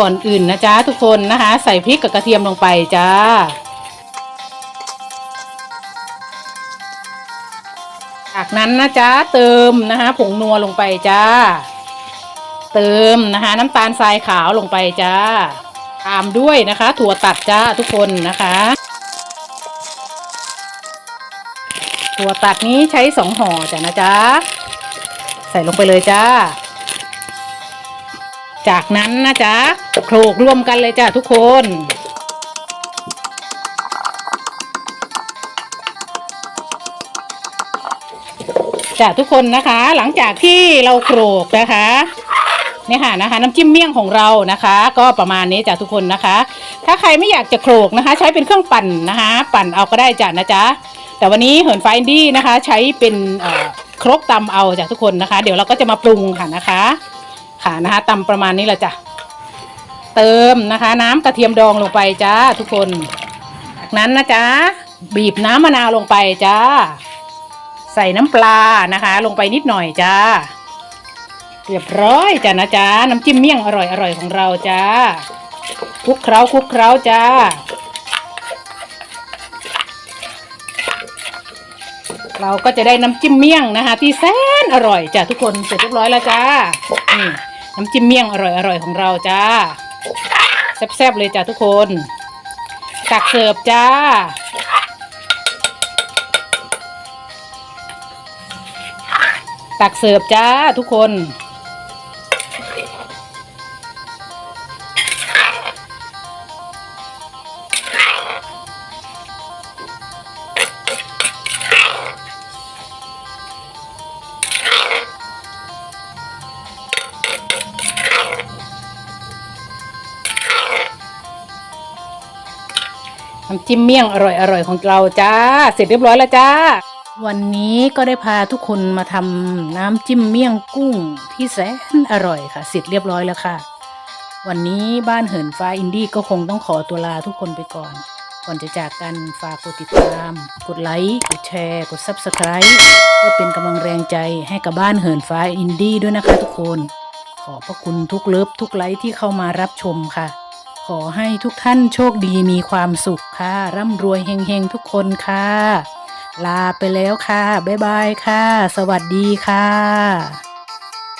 ก่อนอื่นนะจ๊ะทุกคนนะคะ ใส่พริกกับกระเทียมลงไปจ้าจากนั้นนะจ๊ะเติมนะคะผงนัวลงไปจ้า เติมนะคะน้ำตาลทรายขาวลงไปจ้า ตามด้วยนะคะ ถั่วตัดจ้าทุกคนนะคะ ถั่วตัดนี้ใช้สองห่อจ้ะนะจ๊ะใส่ลงไปเลยจ้า จากนั้นนะจ๊ะโขลกรวมกันเลยจ้ะทุกคนจ้ะทุกคนนะคะ หลังจากที่เราโขลกนะคะเนี่ยค่ะนะคะ น้ำจิ้มเมี่ยงของเรานะคะ ก็ประมาณนี้จ้ะทุกคนนะคะ ถ้าใครไม่อยากจะโขลกนะคะ ใช้เป็นเครื่องปั่นนะคะ ปั่นเอาก็ได้จ้ะนะจ๊ะแต่วันนี้เหินไฟอินดี้นะคะ ใช้เป็นครกตำเอาจ้ะทุกคนนะคะ เดี๋ยวเราก็จะมาปรุงค่ะนะคะ ค่ะนะคะตำประมาณนี้แหละจ้ะเติมนะคะ น้ำกระเทียมดองลงไปจ้าทุกคนจากนั้นนะจ๊ะบีบน้ำมะนาวลงไปจ้าใส่น้ำปลานะคะ ลงไปนิดหน่อยจ้าเรียบร้อยจ้ะนะจ๊ะน้ำจิ้มเมี่ยงอร่อยอร่อยของเราจ้าคลุกเคล้าคลุกเคล้าจ้าเราก็จะได้น้ำจิ้มเมี่ยงนะคะ ที่แสนอร่อยจ้ะทุกคนเสร็จเรียบร้อยแล้วจ้านี่ น้ำจิ้มเมี่ยงอร่อยอร่อยของเราจ้าแซ่บๆเลยจ้าทุกคนตักเสิร์ฟจ้า ตักเสิร์ฟจ้าทุกคน น้ำจิ้มเมี่ยงอร่อยอร่อยของเราจ้า เสร็จเรียบร้อยแล้วจ้า วันนี้ก็ได้พาทุกคนมาทำน้ำจิ้มเมี่ยงกุ้งที่แสนอร่อยค่ะ เสร็จเรียบร้อยแล้วค่ะ วันนี้บ้านเหินฟ้าอินดี้ก็คงต้องขอตัวลาทุกคนไปก่อน ก่อนจะจากกันฝากกดติดตาม กดไลค์กดแชร์ กด Subscribe เพื่อเป็นกำลังแรงใจให้กับบ้านเหินฟ้าอินดี้ด้วยนะคะ ทุกคน ขอบพระคุณทุกเลิฟทุกไลค์ที่เข้ามารับชมค่ะ ขอให้ทุกท่านโชคดีมีความสุขค่ะ ร่ำรวยเฮงๆทุกคนค่ะ ลาไปแล้วค่ะ บ๊ายบายค่ะ สวัสดีค่ะ